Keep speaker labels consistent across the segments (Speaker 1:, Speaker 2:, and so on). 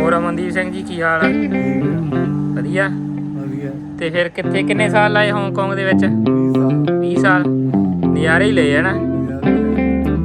Speaker 1: ਹੋਰ ਅਮਨਦੀਪ ਸਿੰਘ ਜੀ ਕੀ ਹਾਲ ਆ? ਵਧੀਆ।
Speaker 2: ਵਧੀਆ।
Speaker 1: ਤੇ ਫਿਰ ਕਿੱਥੇ ਕਿੰਨੇ ਸਾਲ ਲਾਏ ਹਾਂਗਕਾਂਗ ਦੇ ਵਿੱਚ? 20 ਸਾਲ। ਨਜ਼ਾਰੇ ਹੀ ਲਏ ਹਨਾ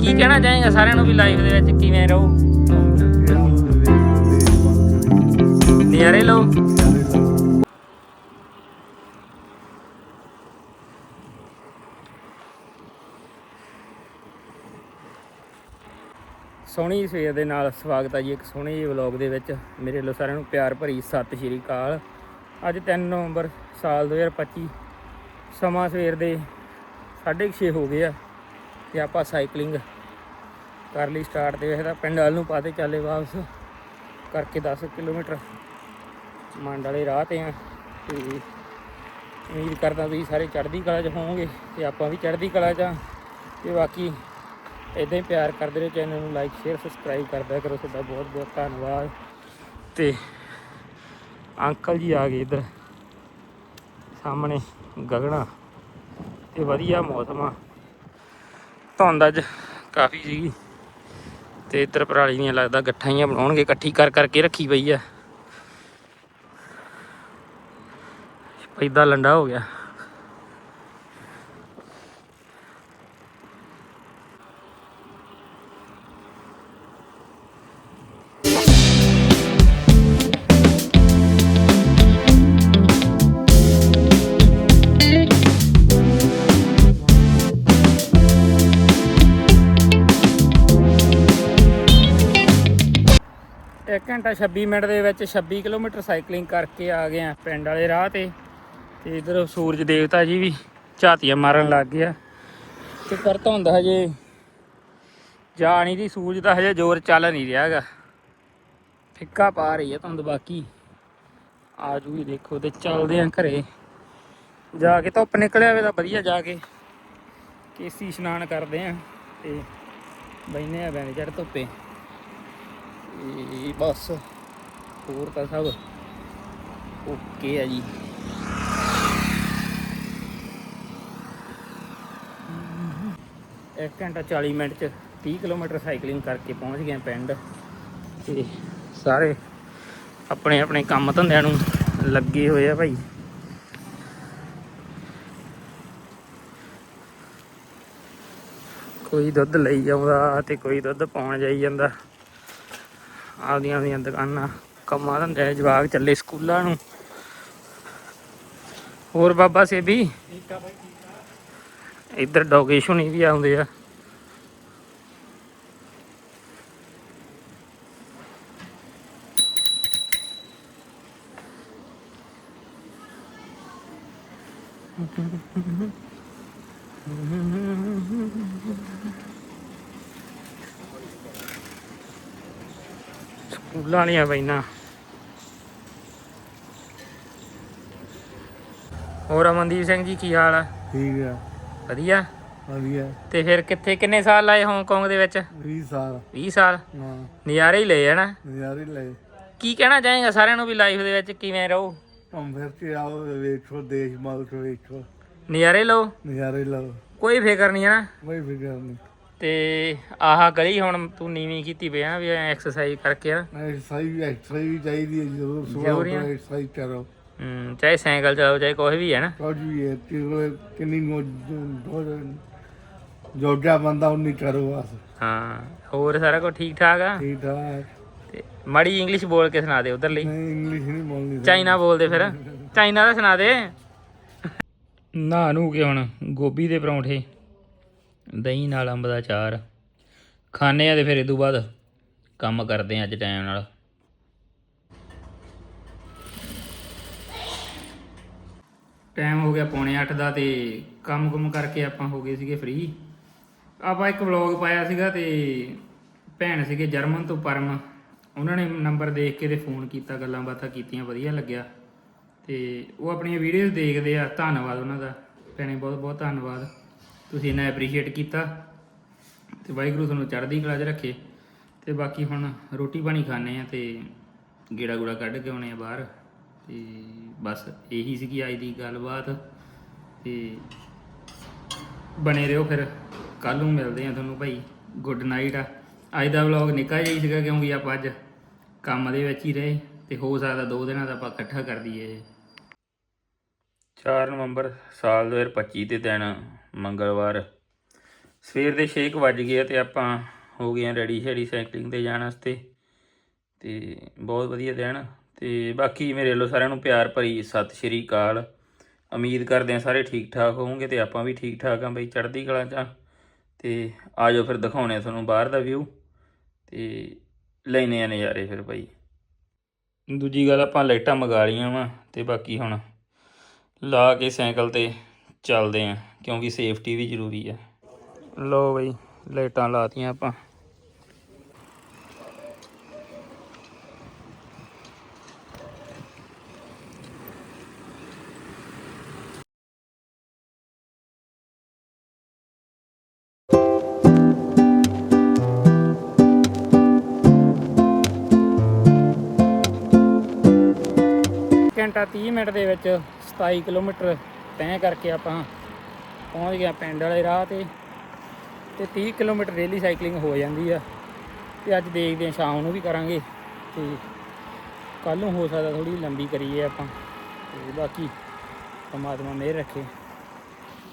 Speaker 1: ਕੀ ਕਹਿਣਾ ਚਾਹੇਗਾ ਸਾਰਿਆਂ ਨੂੰ ਵੀ ਲਾਈਫ ਦੇ ਵਿੱਚ ਕਿਵੇਂ ਰਹੋ? ਨਜ਼ਾਰੇ ਲਓ। ਸੋਹਣੀ ਸਵੇਰ ਦੇ ਨਾਲ ਸਵਾਗਤ ਹੈ ਜੀ ਇੱਕ ਸੋਹਣੇ ਜਿਹੇ ਵਲੌਗ ਦੇ ਵਿੱਚ। ਮੇਰੇ ਵੱਲੋਂ ਸਾਰਿਆਂ ਨੂੰ ਪਿਆਰ ਭਰੀ ਸਤਿ ਸ਼੍ਰੀ ਅਕਾਲ। ਅੱਜ 3 ਨਵੰਬਰ ਸਾਲ 2025 ਸਮਾਂ ਸਵੇਰ ਦੇ 6:30 ਹੋ ਗਏ ਆ ਤੇ ਆਪਾਂ ਸਾਈਕਲਿੰਗ ਕਰ ਲਈ ਸਟਾਰਟ ਤੇ। ਵੇਖਦਾ ਪਿੰਡ ਵੱਲ ਨੂੰ ਪਾਤੇ ਚੱਲੇ ਵਾਪਸ ਕਰਕੇ 10 ਕਿਲੋਮੀਟਰ ਮੰਡ ਵਾਲੇ ਰਾਹ ਤੇ ਆ। ਤੇ ਉਮੀਦ ਕਰਦਾ ਤੁਸੀਂ ਸਾਰੇ ਚੜ੍ਹਦੀ ਕਲਾ 'ਚ ਹੋਵੋਗੇ ਤੇ ਆਪਾਂ ਵੀ ਚੜ੍ਹਦੀ ਕਲਾ 'ਚ ਆ। ਤੇ ਬਾਕੀ ਇਦਾਂ ਹੀ ਪਿਆਰ ਕਰਦੇ ਰਹੋ, ਚੈਨਲ ਨੂੰ ਲਾਈਕ ਸ਼ੇਅਰ ਸਬਸਕ੍ਰਾਈਬ ਕਰਦਿਆ ਕਰੋ, ਤੁਹਾਡਾ ਬਹੁਤ ਬਹੁਤ ਧੰਨਵਾਦ। ਤੇ ਅੰਕਲ ਜੀ ਆ ਗਏ ਇੱਧਰ, ਸਾਹਮਣੇ ਗਗਣਾ, ਤੇ ਵਧੀਆ ਮੌਸਮ ਆ। ਧੁੰਦ ਅੱਜ ਕਾਫੀ ਸੀਗੀ, ਤੇ ਇੱਧਰ ਪਰਾਲੀ ਦੀਆਂ ਲੱਗਦਾ ਗੱਠਾਂ ਹੀ ਬਣਾਉਣਗੇ, ਇਕੱਠੀ ਕਰ ਕਰਕੇ ਰੱਖੀ ਪਈ ਆ। ਪੈਦਾ ਲੰਡਾ ਹੋ ਗਿਆ। ਘੰਟਾ 26 ਮਿੰਟ ਦੇ ਵਿੱਚ 26 ਕਿਲੋਮੀਟਰ ਸਾਈਕਲਿੰਗ ਕਰਕੇ ਆ ਗਏ ਆ ਪਿੰਡ ਵਾਲੇ ਰਾਹ ਤੇ। ਤੇ ਇਧਰ ਸੂਰਜ ਦੇਵਤਾ ਜੀ ਵੀ ਝਾਤੀਆਂ ਮਾਰਨ ਲੱਗ ਗਿਆ ਤੇ ਕਰ ਧੁੰਦ ਹਜੇ ਜਾ ਨਹੀਂ ਦੀ ਸੂਰਜ ਦਾ ਹਜੇ ਜ਼ੋਰ ਚੱਲ ਨਹੀਂ ਰਿਹਾਗਾ ਫਿੱਕਾ ਪਾ ਰਹੀ ਹੈ ਧੁੰਦ ਬਾਕੀ। ਆ ਜੂਗੀ ਦੇਖੋ ਤੇ ਚੱਲਦੇ ਆ ਘਰੇ। ਜਾ ਕੇ ਧੁੱਪ ਨਿਕਲਿਆ ਹੋਵੇ ਤਾਂ ਵਧੀਆ ਜਾ ਕੇ। ਕੇਸੀ ਇਸ਼ਨਾਨ ਕਰਦੇ ਆ ਤੇ ਬੈਨੇ ਆ ਬੈਣ ਚੜ ਧੁੱਪੇ। ਇਹ ਬਸ ਹੋਰ ਤਾਂ ਸਭ ਓਕੇ ਆ ਜੀ। ਇੱਕ ਘੰਟਾ 40 ਮਿੰਟ ਚ 30 ਕਿਲੋਮੀਟਰ ਸਾਈਕਲਿੰਗ ਕਰਕੇ ਪਹੁੰਚ ਗਏ ਪਿੰਡ ਤੇ ਸਾਰੇ ਆਪਣੇ ਆਪਣੇ ਕੰਮ ਧੰਦਿਆਂ ਨੂੰ ਲੱਗੇ ਹੋਏ ਆ ਭਾਈ। ਕੋਈ ਦੁੱਧ ਲਈ ਆਉਂਦਾ ਤੇ ਕੋਈ ਦੁੱਧ ਪਾਉਣ ਜਾਈ ਜਾਂਦਾ। ਆਪਦੀਆਂ ਆਪਦੀਆਂ ਦੁਕਾਨਾਂ ਕੰਮਾਂ ਧੰਦੇ ਜਵਾਕ ਚੱਲੇ ਸਕੂਲਾਂ ਨੂੰ। ਹੋਰ ਬਾਬਾ ਸੇਬੀ? ਇੱਧਰ ਡੋਗੇਸ਼ ਹੁਣੀ ਵੀ ਆਉਂਦੇ ਆ। ਸਕੂਲਾਂ ਵਾਲੀਆਂ ਬੈਨਾ ਹੋਰ ਅਮਨਦੀਪ ਸਿੰਘ ਜੀ ਕੀ ਹਾਲ ਆ?
Speaker 2: ਠੀਕ ਆ।
Speaker 1: ਵਧੀਆ।
Speaker 2: ਵਧੀਆ।
Speaker 1: ਤੇ ਫਿਰ ਕਿੱਥੇ ਕਿੰਨੇ ਸਾਲ ਲਾਏ ਹਾਂਗਕਾਂਗ ਦੇ ਵਿੱਚ?
Speaker 2: 20 ਸਾਲ।
Speaker 1: 20 ਸਾਲ?
Speaker 2: ਹਾਂ।
Speaker 1: ਨਜ਼ਾਰੇ ਹੀ ਲਏ ਹਨਾ
Speaker 2: ਨਜ਼ਾਰੇ ਲਏ।
Speaker 1: ਕੀ ਕਹਿਣਾ ਚਾਹੇਗਾ ਸਾਰਿਆਂ ਨੂੰ ਵੀ ਲਾਈਫ ਦੇ ਵਿੱਚ ਕਿਵੇਂ ਰਹੋ?
Speaker 2: ਘੁੰਮ ਫਿਰ ਕੇ ਆਓ ਵੇਖੋ ਦੇਸ਼ ਮਾਲਕ ਵੇਖੋ।
Speaker 1: ਨਜ਼ਾਰੇ ਲਓ।
Speaker 2: ਨਜ਼ਾਰੇ ਲਓ।
Speaker 1: ਕੋਈ ਫਿਕਰ ਨਹੀਂ ਹਨਾ
Speaker 2: ਕੋਈ ਫਿਕਰ ਨਹੀਂ।
Speaker 1: ਤੇ ਆਹ ਗਲੀ ਹੁਣ ਤੂੰ ਨੀਵੀਂ ਕੀਤੀ ਪਿਆ ਵੀ ਐਕਸਰਸਾਈਜ਼ ਕਰਕੇ ਨਾ।
Speaker 2: ਐਕਸਰਸਾਈਜ਼ ਐਕਸਰਸਾਈਜ਼ ਵੀ ਚਾਹੀਦੀ ਹੈ ਜਦੋਂ ਸਵੇਰ
Speaker 1: ਜ਼ਰੂਰੀ ਆ।
Speaker 2: ਉੱਠੋ ਐਕਸਰਸਾਈਜ਼ ਕਰੋ।
Speaker 1: ਹੂੰ ਚਾਹੇ ਸਾਈਕਲ ਚਲਾਓ ਚਾਹੇ ਕੋਈ ਵੀ ਹੈ ਨਾ।
Speaker 2: ਕੁਝ ਵੀ ਹੈ ਕਿ- ਕਿੰਨੀ ਜੋਗਾ ਬੰਦਾ ਉਨੀ ਕਰੋ ਬਸ।
Speaker 1: ਹਾਂ ਹੋਰ ਸਾਰਾ ਕੁਝ ਠੀਕ ਠਾਕ ਆ?
Speaker 2: ਠੀਕ ਠਾਕ।
Speaker 1: ਤੇ ਮਾੜੀ ਇੰਗਲਿਸ਼ ਬੋਲ ਕੇ ਸੁਣਾ ਦੇ ਉਧਰ ਲਈ।
Speaker 2: ਨਹੀਂ ਇੰਗਲਿਸ਼ ਨਹੀਂ ਬੋਲਣੀ
Speaker 1: ਚਾਈਨਾ ਬੋਲਦੇ ਫਿਰ। ਚਾਈਨਾ ਦਾ ਸੁਣਾ ਦੇ। ਨਾ ਨੂੰ ਕੇ ਹੁਣ ਗੋਭੀ ਦੇ ਪਰੌਂਠੇ। ਦਹੀਂ ਨਾਲ ਅੰਬ ਦਾ ਚਾਰ ਖਾਣੇ ਆ ਤੇ ਫਿਰ ਇਹ ਤੋਂ ਬਾਅਦ ਕੰਮ ਕਰਦੇ ਆ ਅੱਜ ਟਾਈਮ ਨਾਲ। ਟਾਈਮ ਹੋ ਗਿਆ ਪੌਣੇ 8 ਦਾ ਤੇ ਕੰਮ ਕੁਮ ਕਰਕੇ ਆਪਾਂ ਹੋ ਗਏ ਸੀਗੇ ਫ੍ਰੀ ਆਪਾਂ ਇੱਕ ਵਲੌਗ ਪਾਇਆ ਸੀਗਾ ਤੇ ਭੈਣ ਸੀਗੇ ਜਰਮਨ ਤੋਂ ਪਰਮ। ਉਹਨਾਂ ਨੇ ਨੰਬਰ ਦੇਖ ਕੇ ਤੇ ਫੋਨ ਕੀਤਾ, ਗੱਲਾਂ ਬਾਤਾਂ ਕੀਤੀਆਂ, ਵਧੀਆ ਲੱਗਿਆ। ਤੇ ਉਹ ਆਪਣੀਆਂ ਵੀਡੀਓਜ਼ ਦੇਖਦੇ ਆ। ਧੰਨਵਾਦ ਉਹਨਾਂ ਦਾ। ਭੈਣੇ ਬਹੁਤ ਬਹੁਤ ਧੰਨਵਾਦ। ਤੁਸੀਂ ਇਹਨਾਂ ਐਪਰੀਸ਼ੀਏਟ ਕੀਤਾ ਤੇ ਵਾਹਿਗੁਰੂ ਤੁਹਾਨੂੰ ਚੜ੍ਹਦੀ ਕਲਾ 'ਚ ਰੱਖੇ ਤੇ ਬਾਕੀ ਹੁਣ ਰੋਟੀ ਪਾਣੀ ਖਾਣੇ ਆ ਤੇ ਗੇੜਾ ਗੂੜਾ ਕੱਢ ਕੇ ਆਉਣੇ ਆ ਬਾਹਰ ਤੇ ਬਸ ਇਹੀ ਸੀਗੀ ਅੱਜ ਦੀ ਗੱਲਬਾਤ ਤੇ ਬਣੇ ਰਹੋ ਫਿਰ। ਕੱਲ ਨੂੰ ਮਿਲਦੇ ਆ ਤੁਹਾਨੂੰ ਭਾਈ। ਗੁੱਡ ਨਾਈਟ ਆ। ਅੱਜ ਦਾ ਵਲੌਗ ਨਿੱਕਾ ਜਿਹਾ ਹੀ ਸੀਗਾ ਕਿਉਂਕਿ ਆਪਾਂ ਅੱਜ ਕੰਮ ਦੇ ਵਿੱਚ ਹੀ ਰਹੇ ਤੇ ਹੋ ਸਕਦਾ ਦੋ ਦਿਨਾਂ ਦਾ ਆਪਾਂ ਇਕੱਠਾ ਕਰ ਦਈਏ। 4 ਨਵੰਬਰ ਸਾਲ 2025 ਦੇ ਦਿਨ ਮੰਗਲਵਾਰ। ਸਵੇਰ ਦੇ 6 ਵਜ ਗਏ ਆ ਤੇ ਆਪਾਂ ਹੋ ਗਏ ਆ ਰੈਡੀ ਸ਼ੈਡੀ ਸਾਈਕਲਿੰਗ ਤੇ ਜਾਣ ਵਾਸਤੇ। ਤੇ ਬਹੁਤ ਵਧੀਆ ਦਿਨ। ਤੇ ਬਾਕੀ ਮੇਰੇ ਵੱਲੋਂ ਸਾਰਿਆਂ ਨੂੰ ਪਿਆਰ ਭਰੀ ਸਤਿ ਸ਼੍ਰੀ ਅਕਾਲ। ਉਮੀਦ ਕਰਦੇ ਆ ਸਾਰੇ ਠੀਕ ਠਾਕ ਹੋਵੋਗੇ ਤੇ ਆਪਾਂ ਵੀ ਠੀਕ ਠਾਕ ਆ ਬਈ ਚੜ੍ਹਦੀ ਕਲਾ ਚ ਆ। ਤੇ ਆਜੋ ਫਿਰ ਦਿਖਾਉਣੇ ਆ ਤੁਹਾਨੂੰ ਬਾਹਰ ਦਾ ਵਿਊ ਤੇ ਲੈਨੇ ਆ ਨਜ਼ਾਰੇ ਫਿਰ ਭਾਈ ਦੂਜੀ ਗੱਲ ਆਪਾਂ ਲਾਈਟਾਂ ਮੰਗਾ ਲਈਆਂ ਵਾ ਤੇ ਬਾਕੀ ਹੁਣ ਲਾ ਕੇ ਸਾਈਕਲ ਤੇ ਚੱਲਦੇ ਆ, ਕਿਉਂਕਿ ਸੇਫਟੀ ਵੀ ਜ਼ਰੂਰੀ ਆ। ਲੋ ਬਈ, ਲਾਈਟਾਂ ਲਾਤੀਆਂ ਆਪਾਂ। ਘੰਟਾ 30 ਮਿੰਟ ਦੇ ਵਿੱਚ 27 ਕਿਲੋਮੀਟਰ ਤੈਅ ਕਰਕੇ ਆਪਾਂ ਪਹੁੰਚ ਗਏ ਪਿੰਡ ਵਾਲੇ ਰਾਹ ਤੇ। ਤੇ 30 ਕਿਲੋਮੀਟਰ ਡੇਲੀ ਸਾਈਕਲਿੰਗ ਹੋ ਜਾਂਦੀ ਆ। ਤੇ ਅੱਜ ਦੇਖਦੇ ਹਾਂ, ਸ਼ਾਮ ਨੂੰ ਵੀ ਕਰਾਂਗੇ। ਤੇ ਕੱਲ ਨੂੰ ਹੋ ਸਕਦਾ ਥੋੜੀ ਲੰਬੀ ਕਰੀਏ ਆਪਾਂ। ਤੇ ਬਾਕੀ ਪਰਮਾਤਮਾ ਮਿਹਰ ਰੱਖੇ।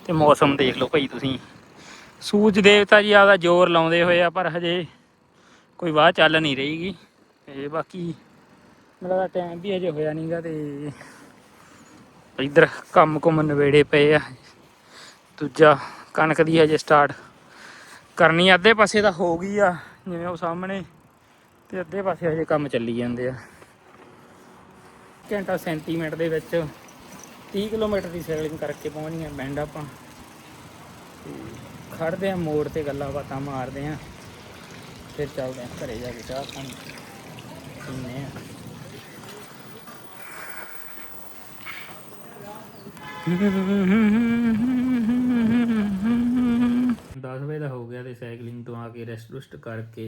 Speaker 1: ਤੇ ਮੌਸਮ ਦੇਖ ਲਓ ਭਾਈ ਤੁਸੀਂ। ਸੂਰਜ ਦੇਵਤਾ ਜੀ ਆਪਦਾ ਜ਼ੋਰ ਲਾਉਂਦੇ ਹੋਏ ਆ, ਪਰ ਹਜੇ ਕੋਈ ਵਾਹ ਚੱਲ ਨਹੀਂ ਰਹੀਗੀ ਤੇ ਬਾਕੀ ਮੇਰਾ ਟਾਈਮ ਵੀ ਹਜੇ ਹੋਇਆ ਨਹੀਂਗਾ ਤੇ ਇੱਧਰ ਕੰਮ ਕੁਮ ਨਵੇੜੇ ਪਏ ਆ। ਦੂਜਾ ਕਣਕ ਦੀ ਹਜੇ ਸਟਾਰਟ ਕਰਨੀ ਅੱਧੇ ਪਾਸੇ ਤਾਂ ਹੋ ਗਈ ਆ, ਜਿਵੇਂ ਉਹ ਸਾਹਮਣੇ। ਤੇ ਅੱਧੇ ਪਾਸੇ ਹਜੇ ਕੰਮ ਚੱਲੀ ਜਾਂਦੇ ਆ। ਘੰਟਾ 37 ਮਿੰਟ ਦੇ ਵਿੱਚ 30 ਕਿਲੋਮੀਟਰ ਦੀ ਸਾਈਕਲਿੰਗ ਕਰਕੇ ਪਹੁੰਚ ਗਏ ਪਿੰਡ ਆਪਾਂ। ਖੜਦੇ ਆ ਮੋੜ ਤੇ ਗੱਲਾਂ ਬਾਤਾਂ ਮਾਰਦੇ ਆ। ਫਿਰ ਚੱਲਦੇ ਆ ਘਰੇ ਜਾ ਕੇ ਚਾਹ ਪਾਣੀ ਪੀਂਦੇ ਆ। 10 ਵਜੇ ਦਾ ਹੋ ਗਿਆ ਤੇ ਸਾਈਕਲਿੰਗ ਤੋਂ ਆ ਕੇ ਰੈਸਟ ਰੁਸਟ ਕਰਕੇ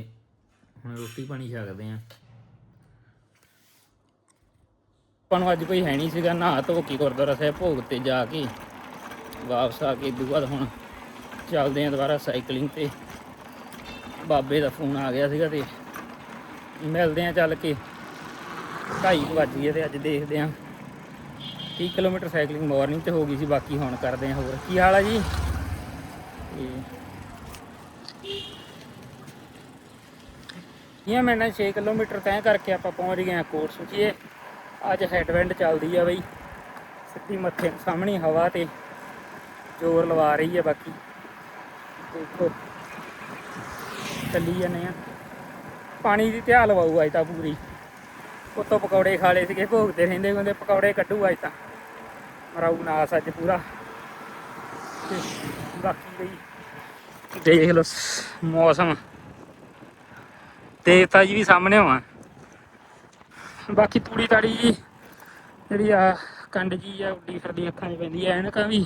Speaker 1: ਹੁਣ ਰੋਟੀ ਪਾਣੀ ਛਕਦੇ ਆ। ਆਪਾਂ ਨੂੰ ਅੱਜ ਕੋਈ ਹੈ ਨਹੀਂ ਸੀਗਾ, ਨਹਾ ਧੋ ਕੇ ਗੁਰਦੁਆਰਾ ਸਾਹਿਬ ਭੋਗ ਤੇ ਜਾ ਕੇ ਵਾਪਸ ਆ ਕੇ ਇਦੋਂ ਹੁਣ ਚੱਲਦੇ ਆ ਦੁਬਾਰਾ ਸਾਈਕਲਿੰਗ ਤੇ। ਬਾਬੇ ਦਾ ਫੋਨ ਆ ਗਿਆ ਸੀਗਾ ਤੇ ਮਿਲਦੇ ਆ ਚੱਲ ਕੇ 2:30 ਵੱਜ ਗਏ ਤੇ ਅੱਜ ਦੇਖਦੇ ਆ। 30 ਕਿਲੋਮੀਟਰ ਸਾਈਕਲਿੰਗ ਮਾਰਨਿੰਗ ਤੇ ਹੋ ਗਈ ਸੀ, ਬਾਕੀ ਹੁਣ ਕਰਦੇ ਆ ਹੋਰ। ਕੀ ਹਾਲ ਆ ਜੀ? ਇਹ ਮੈਂ 6 ਕਿਲੋਮੀਟਰ ਤੈਅ ਕਰਕੇ ਆਪਾਂ ਪਹੁੰਚ ਗਏ ਆ ਕੋਟ ਸੁਚੀਏ ਅੱਜ ਹੈਡਵਿੰਡ ਚੱਲਦੀ ਆ ਬਈ। ਸਿੱਧੀ ਮੱਥੇ ਸਾਹਮਣੇ ਹਵਾ ਤੇ ਜ਼ੋਰ ਲਵਾ ਰਹੀ ਆ ਬਾਕੀ। ਦੇਖੋ, ਚੱਲੀ ਜਾਂਦੇ ਆ ਪਾਣੀ ਦੀ ਧਿਆ ਲਵਾਊ ਅੱਜ ਤਾਂ ਪੂਰੀ। ਉੱਤੋਂ ਪਕੌੜੇ ਖਾ ਲਏ ਸੀਗੇ, ਭੋਗਦੇ ਰਹਿੰਦੇ ਹੁੰਦੇ, ਪਕੌੜੇ ਕੱਢੂ ਅੱਜ ਤਾਂ। ਮਰਾਊ ਨਾਸ ਅੱਜ ਪੂਰਾ। ਤੇ ਬਾਕੀ ਬਈ ਦੇਖ ਲਓ ਸ- ਮੌਸਮ ਦੇਵਤਾ ਜੀ ਵੀ ਸਾਹਮਣੇ ਹੋਆ ਬਾਕੀ ਤੂੜੀ ਤਾੜੀ ਜੀ, ਜਿਹੜੀ ਆ ਕੰਡ ਜੀ ਆ, ਉੱਡੀ ਫਿਰਦੀ ਅੱਖਾਂ 'ਚ ਪੈਂਦੀ ਐ ਐਨਕਾਂ ਵੀ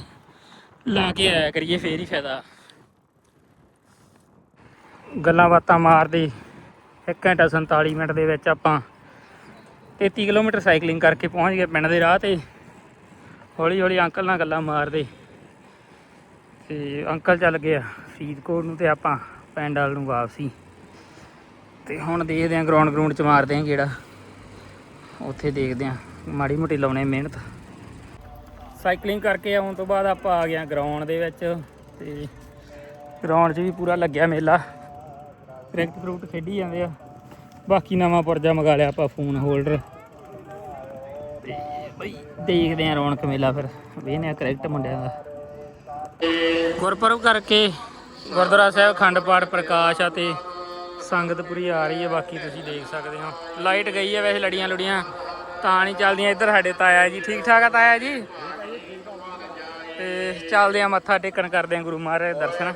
Speaker 1: ਲਾ ਕੇ ਆਇਆ ਕਰੀਏ, ਫੇਰ ਹੀ ਫਾਇਦਾ। ਗੱਲਾਂ ਬਾਤਾਂ ਮਾਰਦੇ 1 ਘੰਟਾ 47 ਮਿੰਟ ਦੇ ਵਿੱਚ ਆਪਾਂ 33 ਕਿਲੋਮੀਟਰ ਸਾਈਕਲਿੰਗ ਕਰਕੇ ਪਹੁੰਚ ਗਏ ਪਿੰਡ ਦੇ ਰਾਹ ਤੇ। ਹੌਲੀ ਹੌਲੀ ਅੰਕਲ ਨਾਲ ਗੱਲਾਂ ਮਾਰਦੇ। ਤੇ ਅੰਕਲ ਚੱਲ ਗਿਆ ਫਰੀਦਕੋਟ ਨੂੰ ਤੇ ਆਪਾਂ ਪਿੰਡ ਵਾਲ ਨੂੰ ਵਾਪਸੀ। ਤੇ ਹੁਣ ਦੇਖਦੇ ਆਂ ਗਰਾਊਂਡ ਗਰਾਊਂਡ ਚ ਮਾਰਦੇ ਆਂ ਕਿਹੜਾ। ਉੱਥੇ ਦੇਖਦੇ ਆਂ। ਮਾੜੀ ਮੋਟੀ ਲਾਉਣੇ ਮਿਹਨਤ। ਸਾਈਕਲਿੰਗ ਕਰਕੇ ਆਉਣ ਤੋਂ ਬਾਅਦ ਆਪਾਂ ਆ ਗਏ ਗਰਾਊਂਡ ਦੇ ਵਿੱਚ। ਤੇ ਗਰਾਊਂਡ 'ਚ ਵੀ ਪੂਰਾ ਲੱਗਿਆ ਮੇਲਾ। ਕ੍ਰਿਕਟ ਕਰੂਟ ਖੇਡੀ ਜਾਂਦੇ ਆ। ਬਾਕੀ ਨਵਾਂ ਪੁਰਜਾ ਮੰਗਾ ਲਿਆ ਆਪਾਂ ਫੋਨ ਹੋਲਡਰ ਦੇਖਦੇ ਆਂ ਰੌਣਕ ਮੇਲਾ ਫਿਰ। ਵੇਖਦੇ ਆਂ ਕ੍ਰਿਕਟ ਮੁੰਡਿਆਂ ਦਾ। ਗੁਰਪੁਰਬ ਕਰਕੇ ਗੁਰਦੁਆਰਾ ਸਾਹਿਬ ਖੰਡ ਪਾਠ ਪ੍ਰਕਾਸ਼ ਆ ਤੇ ਸੰਗਤ ਪੂਰੀ ਆ ਰਹੀ ਹੈ, ਬਾਕੀ ਤੁਸੀਂ ਦੇਖ ਸਕਦੇ ਹੋ। ਲਾਈਟ ਗਈ ਹੈ ਵੈਸੇ ਲੜੀਆਂ ਲੁੜੀਆਂ, ਤਾਂ ਨਹੀਂ ਚੱਲਦੀਆਂ ਇੱਧਰ ਸਾਡੇ ਤਾਇਆ ਜੀ। ਠੀਕ ਠਾਕ ਆ ਤਾਇਆ ਜੀ? ਤੇ ਚੱਲਦੇ ਆ ਮੱਥਾ ਟੇਕਣ ਕਰਦੇ ਆ ਗੁਰੂ ਮਹਾਰਾਜ ਦੇ ਦਰਸ਼ਨ।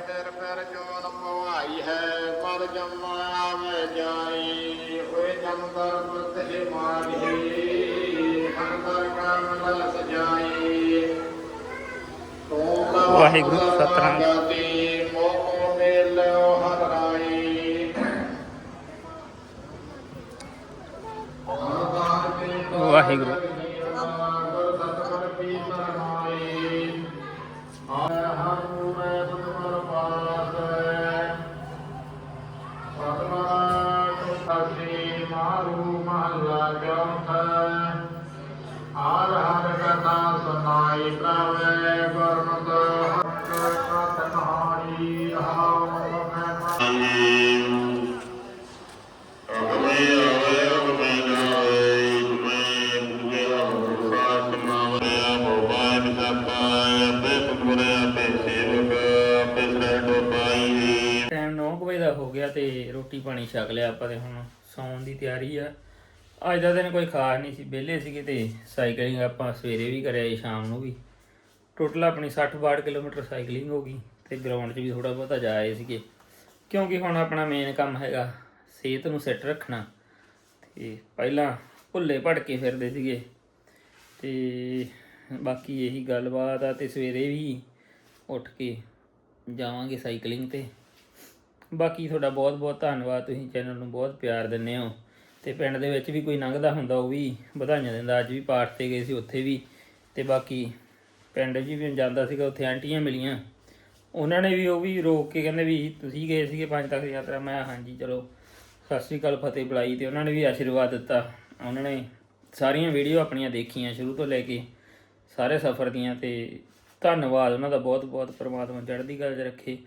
Speaker 1: ਵਾਹਿਗੁਰੂ ਸਤਿਨਾਮ। ਵਾਹਿਗੁਰੂ
Speaker 3: ਹਮ
Speaker 1: ਛਕ ਲਿਆ ਆਪਾਂ ਤੇ ਹੁਣ ਸੌਣ ਦੀ ਤਿਆਰੀ ਆ। ਅੱਜ ਦਾ ਦਿਨ ਕੋਈ ਖਾਸ ਨਹੀਂ ਸੀ, ਵਿਹਲੇ ਸੀਗੇ ਤੇ ਸਾਈਕਲਿੰਗ ਆਪਾਂ ਸਵੇਰੇ ਵੀ ਕਰਿਆ ਸੀ, ਸ਼ਾਮ ਨੂੰ ਵੀ। ਟੋਟਲ ਆਪਣੀ 60 62 ਕਿਲੋਮੀਟਰ ਸਾਈਕਲਿੰਗ ਹੋ ਗਈ ਤੇ ਗਰਾਊਂਡ 'ਚ ਵੀ ਥੋੜਾ ਬਹੁਤਾ ਜਾਏ ਸੀਗੇ। ਕਿਉਂਕਿ ਹੁਣ ਆਪਣਾ ਮੇਨ ਕੰਮ ਹੈਗਾ ਸਿਹਤ ਨੂੰ ਸੈੱਟ ਰੱਖਣਾ। ਤੇ ਪਹਿਲਾਂ ਭੁੱਲੇ ਭੜਕੇ ਫਿਰਦੇ ਸੀਗੇ। ਤੇ ਬਾਕੀ ਇਹੀ ਗੱਲਬਾਤ ਆ ਤੇ ਸਵੇਰੇ ਵੀ ਉੱਠ ਕੇ ਜਾਵਾਂਗੇ ਸਾਈਕਲਿੰਗ ਤੇ। ਬਾਕੀ ਤੁਹਾਡਾ ਬਹੁਤ ਬਹੁਤ ਧੰਨਵਾਦ, ਤੁਸੀਂ ਚੈਨਲ ਨੂੰ ਬਹੁਤ ਪਿਆਰ ਦਿੰਦੇ ਹੋ। ਤੇ ਪਿੰਡ ਦੇ ਵਿੱਚ ਵੀ ਕੋਈ ਲੰਘਦਾ ਹੁੰਦਾ, ਉਹ ਵੀ ਵਧਾਈਆਂ ਦਿੰਦਾ। ਅੱਜ ਵੀ ਪਾਠ ਤੇ ਗਏ ਸੀ, ਉੱਥੇ ਵੀ। ਤੇ ਬਾਕੀ ਪਿੰਡ 'ਚ ਵੀ ਜਾਂਦਾ ਸੀਗਾ, ਉੱਥੇ ਆਂਟੀਆਂ ਮਿਲੀਆਂ। ਉਹਨਾਂ ਨੇ ਵੀ ਉਹ ਵੀ ਰੋਕ ਕੇ ਕਹਿੰਦੇ ਵੀ ਤੁਸੀਂ ਗਏ ਸੀਗੇ ਪੰਜ ਤੱਕ ਯਾਤਰਾ। ਮੈਂ ਹਾਂਜੀ, ਚਲੋ, ਸਤਿ ਸ੍ਰੀ ਅਕਾਲ, ਫਤਿਹ ਬੁਲਾਈ ਤੇ ਉਹਨਾਂ ਨੇ ਵੀ ਆਸ਼ੀਰਵਾਦ ਦਿੱਤਾ। ਉਹਨਾਂ ਨੇ ਸਾਰੀਆਂ ਵੀਡੀਓ ਆਪਣੀਆਂ ਦੇਖੀਆਂ ਸ਼ੁਰੂ ਤੋਂ ਲੈ ਕੇ, ਸਾਰੇ ਸਫ਼ਰ ਦੀਆਂ। ਤੇ ਧੰਨਵਾਦ, ਉਹਨਾਂ ਦਾ ਬਹੁਤ ਬਹੁਤ ਪ੍ਰਮਾਤਮਾ ਚੜ੍ਹਦੀ ਗੱਲ 'ਚ ਰੱਖੇ।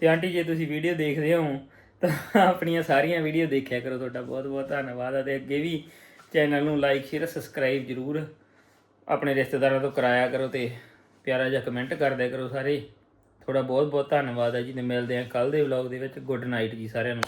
Speaker 1: ਤੇ ਆਂਟੀ, ਜੇ ਤੁਸੀਂ ਵੀਡੀਓ ਦੇਖਦੇ ਹੋ, ਤਾਂ ਆਪਣੀਆਂ ਸਾਰੀਆਂ ਵੀਡੀਓ ਦੇਖਿਆ ਕਰੋ। ਤੁਹਾਡਾ ਬਹੁਤ ਬਹੁਤ ਧੰਨਵਾਦ ਆ ਤੇ ਅੱਗੇ ਵੀ ਚੈਨਲ ਨੂੰ ਲਾਈਕ ਸ਼ੇਅਰ ਸਬਸਕ੍ਰਾਈਬ ਜ਼ਰੂਰ ਆਪਣੇ ਰਿਸ਼ਤੇਦਾਰਾਂ ਤੋਂ ਕਰਾਇਆ ਕਰੋ ਤੇ ਪਿਆਰਾ ਜਿਹਾ ਕਮੈਂਟ ਕਰ ਕਰੋ ਸਾਰੇ। ਤੁਹਾਡਾ ਬਹੁਤ ਬਹੁਤ ਧੰਨਵਾਦ ਹੈ ਜੀ ਤੇ ਮਿਲਦੇ ਹਾਂ ਕੱਲ ਦੇ ਵਲੌਗ ਦੇ ਵਿੱਚ। ਗੁੱਡ ਨਾਈਟ ਜੀ ਸਾਰਿਆਂ ਨੂੰ।